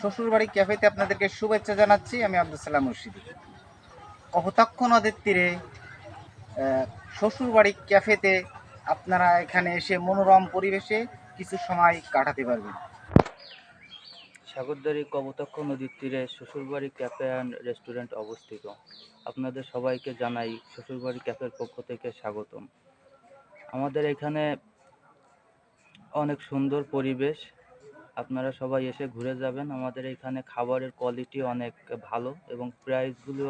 শ্বশুরবাড়ি ক্যাফেতে আপনাদেরকে শুভেচ্ছা জানাচ্ছি, আমি আব্দুল সালাম মুর্শিদি। কপোতাক্ষ নদের তীরে শ্বশুরবাড়ি ক্যাফেতে আপনারা এখানে এসে মনোরম পরিবেশে কিছু সময় কাটাতে পারবেন। সাগরদারি কবতক্ষ নদীর তীরে শ্বশুরবাড়ি ক্যাফে অ্যান্ড রেস্টুরেন্ট অবস্থিত। আপনাদের সবাইকে জানাই শ্বশুরবাড়ি ক্যাফের পক্ষ থেকে স্বাগতম। আমাদের এখানে অনেক সুন্দর পরিবেশ আপনারা সবাই এসে ঘুরে যাবেন। আমাদের এখানে খাবারের কোয়ালিটি অনেক ভালো এবং প্রাইসগুলো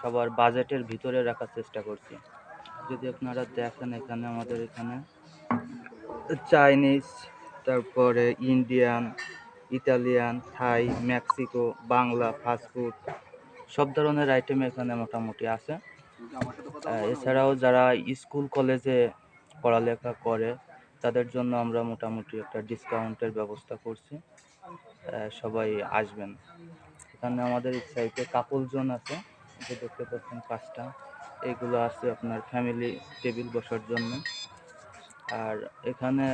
সবার বাজেটের ভিতরে রাখার চেষ্টা করছি। যদি আপনারা দেখেন এখানে আমাদের এখানে চাইনিজ তারপরে Indian Italian Thai Mexico Bangla fast food সব ধরনের আইটেম এখানে মোটামুটি আছে। এছাড়াও যারা স্কুল কলেজে পড়ালেখা করে তাদের জন্য আমরা মোটামুটি একটা ডিসকাউন্টের ব্যবস্থা করছি। সবাই আসবেন। এখানে আমাদের সাইডে কাপল জোন আছে যে দেখতে পাচ্ছেন পাঁচটা। এইগুলো আছে আপনার ফ্যামিলি টেবিল বসার জন্য। আর এখানে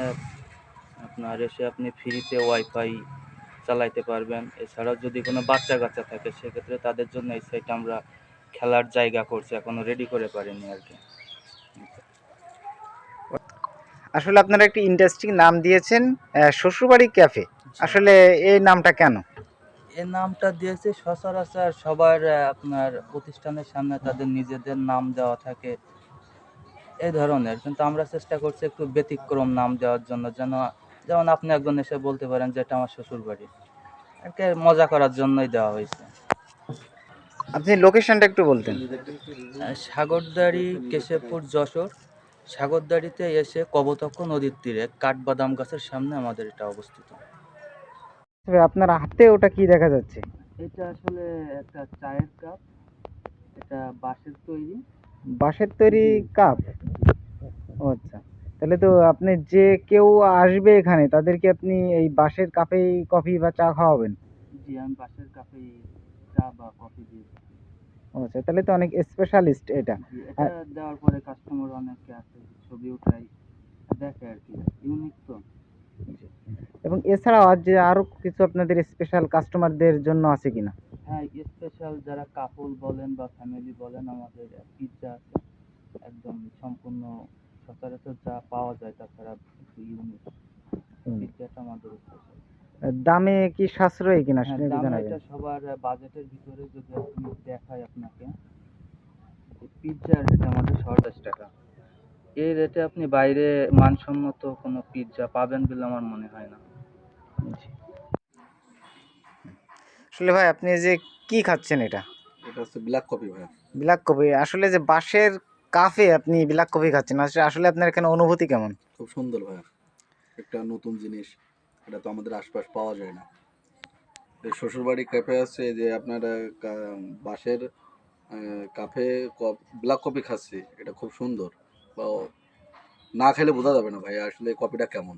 আপনার এসে আপনি ফ্রিতে ওয়াইফাই চালাইতে পারবেন। এছাড়াও যদি কোনো বাচ্চা কাচ্চা থাকে, সেক্ষেত্রে তাদের জন্য এই সাইট আমরা খেলার জায়গা করছি। এখনও রেডি করে পারিনি আর কি। আসলে আপনারা একটি ইন্টারেস্টিং নাম দিয়েছেন শ্বশুরবাড়ি ক্যাফে। আসলে এই নামটা কেন? এই নামটা দিয়েছে সচরাচর সবার আপনার প্রতিষ্ঠানের সামনে তাদের নিজেদের নাম দেওয়া থাকে। এই ধরনের কিন্তু আমরা চেষ্টা করছি একটু ব্যতিক্রম নাম দেওয়ার জন্য যেন যেমন আপনি একজন এসে বলতে পারেন যে এটা আমার শ্বশুর বাড়ি আর কি মজা করার জন্যই দেওয়া হয়েছে। আপনি লোকেশনটা একটু বলতেন। সাগরদাড়ি কেশবপুর যশোর। সাগরদাড়িতে এসে কবতক্ষ নদীর তীরে কাঠবাদাম গাছের সামনে আমাদের এটা অবস্থিত। তবে আপনার হাতে ওটা কি দেখা যাচ্ছে? এটা আসলে একটা চায়ের কাপ। এটা বাঁশের তৈরি। বাঁশের তৈরি কাপ? ও আচ্ছা। তাহলে তো আপনি যে কেউ আসবে এখানে তাদেরকে আপনি এই বাঁশের কাপেই কফি বা চা খাওয়াবেন। জি আমি বাঁশের কাপেই চা বা কফি দিয়ে আচ্ছা তাহলে তো অনেক স্পেশালিস্ট এটা। এটা দেওয়ার পরে কাস্টমার অনেকে আছে ছবি উঠাই দেখে আর কি। ইউনিক তো। এবং এছাড়াও আর যে আরও কিছু আপনাদের স্পেশাল কাস্টমারদের জন্য আছে কিনা? হ্যাঁ স্পেশাল যারা কাপল বলেন বা ফ্যামিলি বলেন আমাদের পিৎজা আছে। একদম সম্পূর্ণ সচরাচর যা পাওয়া যায় তাছাড়া ইউনিক। পিৎজাটা আমাদের স্পেশাল দামে কি সাশ্রয়ী কিনা হ্যাঁ সেটা একটু দাম জানাবেন। এটা সবার বাজেটের ভিতরে যদি আপনি দেখাই আপনাকে পিৎজার রেট আমাদের সাতাশ টাকা। এই রেটে আপনি বাইরে মানসম্মত কোনো পিৎজা পাবেন বলে আমার মনে হয় না। আসলে ভাই আপনি যে কি খাচ্ছেন এটা? এটা হচ্ছে ব্ল্যাক কফি ভাই। ব্ল্যাক কফি আসলে যে বাঁশের কাফে আপনি ব্ল্যাক কফি খাচ্ছেন আসলে- আসলে আপনার এখানে অনুভূতি কেমন? খুব সুন্দর ভাই। একটা নতুন জিনিস। এটা তো আমাদের আশপাশ পাওয়া যায় না। শ্বশুরবাড়ি ক্যাফে আছে যে আপনারা বাঁশের কাফে ব্ল্যাক কপি খাচ্ছি, এটা খুব সুন্দর। বা, না খেলে বোঝা যাবে না ভাই, আসলে কপিটা কেমন?